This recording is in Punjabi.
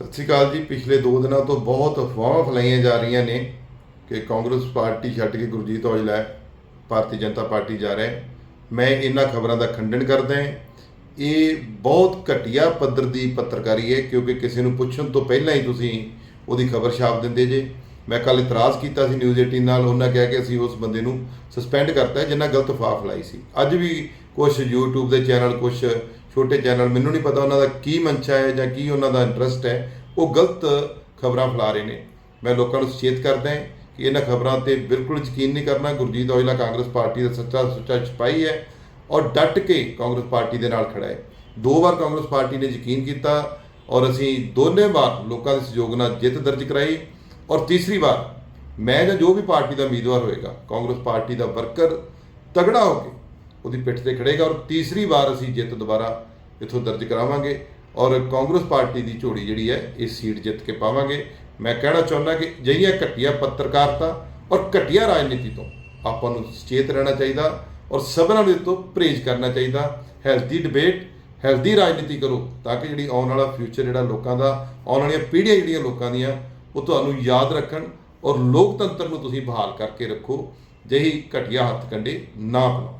ਸਤਿ ਸ਼੍ਰੀ ਅਕਾਲ ਜੀ। ਪਿਛਲੇ 2 ਦਿਨਾਂ ਤੋਂ ਬਹੁਤ ਅਫਵਾਹਾਂ ਫੈਲਾਈਆਂ ਜਾ ਰਹੀਆਂ ਨੇ ਕਿ ਕਾਂਗਰਸ ਪਾਰਟੀ ਛੱਡ ਕੇ ਗੁਰਜੀਤ ਔਜਲਾ ਭਾਰਤੀ ਜਨਤਾ ਪਾਰਟੀ ਜਾ ਰਿਹਾ ਹੈ। ਮੈਂ ਇਹਨਾਂ ਖਬਰਾਂ ਦਾ ਖੰਡਨ ਕਰਦਾ ਹਾਂ। ਇਹ ਬਹੁਤ ਘਟੀਆ ਪੱਧਰ ਦੀ ਪੱਤਰਕਾਰੀ ਹੈ, ਕਿਉਂਕਿ ਕਿਸੇ ਨੂੰ ਪੁੱਛਣ ਤੋਂ ਪਹਿਲਾਂ ਹੀ ਤੁਸੀਂ ਉਹਦੀ ਖਬਰ ਛਾਪ ਦਿੰਦੇ ਜੇ। ਮੈਂ ਕੱਲ ਇਤਰਾਜ਼ ਕੀਤਾ ਸੀ ਨਿਊਜ਼ 18 ਨਾਲ। ਉਹਨਾਂ ਕਿਹਾ ਕਿ ਅਸੀਂ ਉਸ ਬੰਦੇ ਨੂੰ ਸਸਪੈਂਡ ਕਰਤਾ ਹੈ, ਜਿਨ੍ਹਾਂ ਗਲਤ ਅਫਵਾਹ ਫੈਲਾਈ ਸੀ। ਅੱਜ ਵੀ ਕੁਝ YouTube ਦੇ ਚੈਨਲ ਕੁਝ ਛੋਟੇ ਚੈਨਲ, ਮੈਨੂੰ ਨਹੀਂ ਪਤਾ ਉਹਨਾਂ ਦਾ ਕੀ ਮਨਸ਼ਾ ਹੈ ਜਾਂ ਕੀ ਉਹਨਾਂ ਦਾ ਇੰਟਰਸਟ ਹੈ। ਉਹ ਗਲਤ ਖਬਰਾਂ ਫੈਲਾ ਰਹੇ ਨੇ। ਮੈਂ ਲੋਕਾਂ ਨੂੰ ਸੁਚੇਤ ਕਰਦਾ ਹਾਂ ਕਿ ਇਹਨਾਂ ਖਬਰਾਂ ਤੇ ਬਿਲਕੁਲ ਯਕੀਨ ਨਹੀਂ ਕਰਨਾ। ਗੁਰਜੀਤ ਔਜਲਾ ਕਾਂਗਰਸ ਪਾਰਟੀ ਦਾ ਸੱਚਾ ਸੁੱਚਾ ਸਿਪਾਹੀ ਹੈ ਔਰ ਡਟ ਕੇ ਕਾਂਗਰਸ ਪਾਰਟੀ ਦੇ ਨਾਲ ਖੜਾ ਹੈ। ਦੋ ਵਾਰ ਕਾਂਗਰਸ ਪਾਰਟੀ ਨੇ ਯਕੀਨ ਕੀਤਾ ਔਰ ਅਸੀਂ ਦੋਨੇ ਵਾਰ ਲੋਕਾਂ ਦੇ ਸਹਿਯੋਗ ਨਾਲ ਜਿੱਤ ਦਰਜ ਕਰਾਈ ਔਰ ਤੀਸਰੀ ਵਾਰ ਮੈਂ ਜਾਂ ਜੋ ਵੀ ਪਾਰਟੀ ਦਾ ਉਮੀਦਵਾਰ ਹੋਏਗਾ, ਕਾਂਗਰਸ ਪਾਰਟੀ ਦਾ ਵਰਕਰ ਤਗੜਾ ਹੋ ਕੇ ਉਹਦੀ ਪਿੱਠ ਤੇ ਖੜੇਗਾ ਔਰ ਤੀਸਰੀ ਵਾਰ ਅਸੀਂ ਜਿੱਤ ਦੁਬਾਰਾ ਇੱਥੋਂ ਦਰਜ ਕਰਾਵਾਂਗੇ ਔਰ ਕਾਂਗਰਸ ਪਾਰਟੀ ਦੀ ਝੋਲੀ ਜਿਹੜੀ ਹੈ, ਇਹ ਸੀਟ ਜਿੱਤ ਕੇ ਪਾਵਾਂਗੇ। ਮੈਂ ਕਹਿਣਾ ਚਾਹੁੰਦਾ ਕਿ ਜਈਆ ਘਟੀਆ ਪੱਤਰਕਾਰਤਾ ਔਰ ਘਟੀਆ ਰਾਜਨੀਤੀ ਤੋਂ ਆਪਾਂ ਨੂੰ ਸੁਚੇਤ ਰਹਿਣਾ ਚਾਹੀਦਾ ਔਰ ਸਭਨਾਂ ਨੂੰ ਇਹ ਤੋਂ ਪਰਹੇਜ਼ ਕਰਨਾ ਚਾਹੀਦਾ। ਹੈਲਦੀ ਡਿਬੇਟ ਹੈਲਦੀ ਰਾਜਨੀਤੀ ਕਰੋ ਤਾਂ ਕਿ ਜਿਹੜੀ ਆਉਣ ਵਾਲਾ ਫਿਊਚਰ ਜਿਹੜਾ ਲੋਕਾਂ ਦਾ, ਆਉਣ ਵਾਲੀਆਂ ਪੀੜ੍ਹੀਆਂ ਜਿਹੜੀਆਂ ਲੋਕਾਂ ਦੀਆਂ, ਉਹ ਤੁਹਾਨੂੰ ਯਾਦ ਰੱਖਣ ਔਰ ਲੋਕਤੰਤਰ ਨੂੰ ਤੁਸੀਂ ਬਹਾਲ ਕਰਕੇ ਰੱਖੋ। ਜਿਹੀ ਘਟੀਆ ਹੱਥ ਕੰਡੇ ਨਾ ਪਾਓ